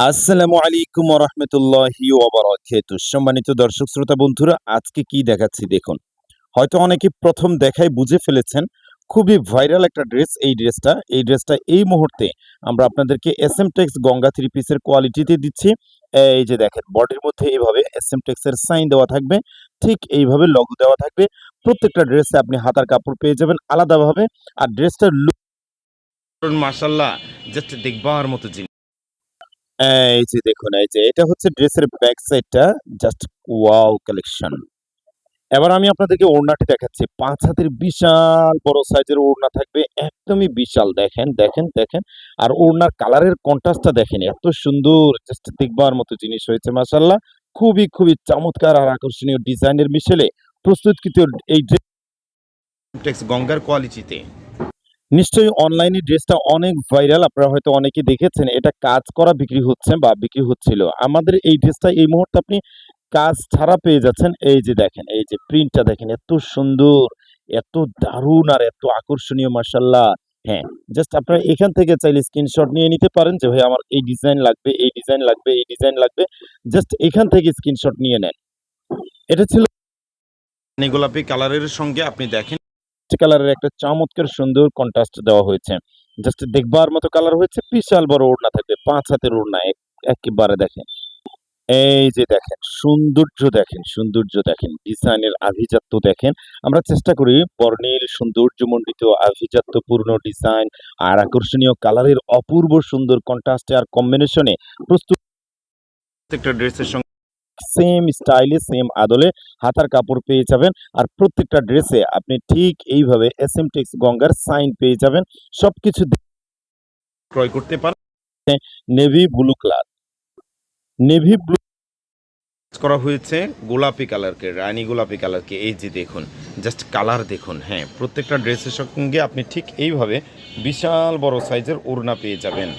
আসসালামু আলাইকুম রহমতুল্লাহি ওবরাকাতু সম্মানিত দর্শক, শ্রোতা, বন্ধুরা, আজকে কি দেখাচ্ছি দেখুন। হয়তো অনেকে প্রথম দেখায় বুঝে ফেলেছেন, খুবই ভাইরাল একটা ড্রেস এই ড্রেসটা। এই ড্রেসটা এই মুহূর্তে আমরা আপনাদেরকে S M tex Ganga three পিসের কোয়ালিটিতে দিচ্ছি। এই যে দেখেন বডির মধ্যে এইভাবে এস এম টেক্সের সাইন দেওয়া থাকবে, ঠিক এইভাবে লঘু দেওয়া থাকবে। প্রত্যেকটা ড্রেসে আপনি হাতার কাপড় পেয়ে যাবেন আলাদাভাবে। আর ড্রেসটার লুক মাশাল্লাহ জাস্ট দেখবার মতো জিনিস। এই যে দেখুন, এই যে এটা হচ্ছে ড্রেসের ব্যাক সাইডটা জাস্ট ওয়াও কালেকশন এবার আমি আপনাদেরকে ওড়নাটি দেখাচ্ছি। পাঁচ হাতের বিশাল বড় সাইজের ওড়না থাকবে, একদমই বিশাল। দেখেন দেখেন দেখেন। আর ওড়নার কালারের কন্ট্রাস্টটা দেখেন, এত সুন্দর জাস্ট দেখবার মতো জিনিস হয়েছে মাসাল্লাহ খুবই খুবই চমৎকার আর আকর্ষণীয় ডিজাইনের মিশেলে প্রস্তুতকৃত এই ড্রেস গঙ্গার কোয়ালিটিতে নিশ্চয়ই অনলাইনে ড্রেসটা অনেক ভাইরাল আপনারা হয়তো অনেকে দেখেছেন, এটা কাজ করা বিক্রি হচ্ছে বা বিক্রি হচ্ছিল। আমাদের এই ড্রেসটা এই মুহূর্তে আপনি কাজ ছাড়া পেয়ে যাচ্ছেন, এই যে দেখেন, এই যে প্রিন্টটা দেখেন, এত সুন্দর, এত দারুণ আর এত আকর্ষণীয় মার্শাল্লাহ হ্যাঁ জাস্ট আপনারা এখান থেকে চাইলে স্ক্রিনশট নিয়ে নিতে পারেন যে, ভাই, আমার এই ডিজাইন লাগবে, এই ডিজাইন লাগবে, এই ডিজাইন লাগবে। জাস্ট এখান থেকে স্ক্রিনশট নিয়ে নেন। এটা ছিল গোলাপি কালারের সঙ্গে আপনি দেখেন। কালারের একটা চমৎকার সুন্দর কন্ট্রাস্ট দেওয়া হয়েছে। জাস্ট দেখবার মতো কালার হয়েছে, বিশাল বড় ওড়না থাকবে, পাঁচ হাতের ওড়না, এক- একেবারে দেখেন। এই যে দেখেন, সৌন্দর্য দেখেন সৌন্দর্য দেখেন ডিজাইনের আভিজাত্য দেখেন। আমরা চেষ্টা করি বর্ণিল, সৌন্দর্যমণ্ডিত, আভিজাত্যপূর্ণ ডিজাইন আর আকর্ষণীয় কালারের অপূর্ব সুন্দর কন্ট্রাস্টে আর কম্বিনেশনে প্রস্তুত প্রত্যেকটা ড্রেসের সঙ্গে সেম স্টাইলে সেম আদলে হাতার কাপড় পেয়ে যাবেন। আর প্রত্যেকটা ড্রেসে আপনি ঠিক এইভাবে এস এম টেক্স গঙ্গার সাইন পেয়ে যাবেন। সবকিছু ক্রয় করতে পারেন। Navy blue colour navy blue করা হয়েছে গোলাপি কালারকে, রানী গোলাপি কালারকে। এই যে দেখুন জাস্ট কালার দেখুন হ্যাঁ প্রত্যেকটা ড্রেসের সঙ্গে আপনি ঠিক এইভাবে বিশাল বড় সাইজের ওড়না পেয়ে যাবেন।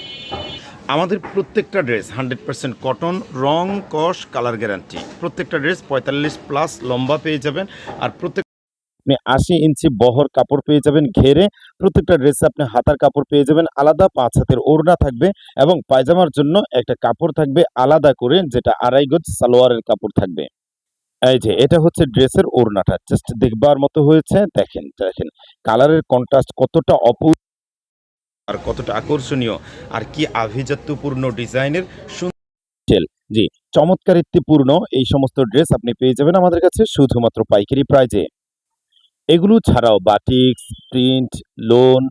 আমাদের প্রত্যেকটা ড্রেস হান্ড্রেড পার্সেন্ট কটন রং, কস কালার গ্যারান্টি প্রত্যেকটা ড্রেস পঁয়তাল্লিশ প্লাস লম্বা পেয়ে যাবেন। আর প্রত্যেক আপনি আশি ইঞ্চি বহর কাপড় পেয়ে যাবেন ঘেরে। প্রত্যেকটা ড্রেসে আপনি হাতার কাপড় পেয়ে যাবেন। আলাদা পাঁচ হাতের ওড়না থাকবে এবং পায়জামার জন্য একটা কাপড় থাকবে আলাদা করে, যেটা আড়াই গজ সালোয়ারের কাপড় থাকবে। এই যে, এটা হচ্ছে ড্রেসের ওড়নাটা। জাস্ট দেখবার মতো হয়েছে। দেখেন দেখেন। কালারের কন্ট্রাস্ট কতটা অপূর্ব আর কতটা আকর্ষণীয় আর কি আভিজাত্যপূর্ণ ডিজাইনের জি চমৎকারিত্বপূর্ণ এই সমস্ত ড্রেস আপনি পেয়ে যাবেন আমাদের কাছে শুধুমাত্র পাইকারি প্রাইজে। এগুলো ছাড়াও batiks, print, lawn,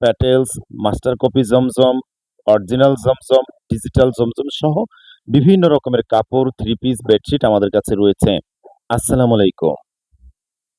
petals, master copy Zamzam, original Zamzam, digital Zamzam সহ বিভিন্ন রকমের কাপড়, থ্রি পিস, বেডশিট আমাদের কাছে রয়েছে। আসসালামু আলাইকুম।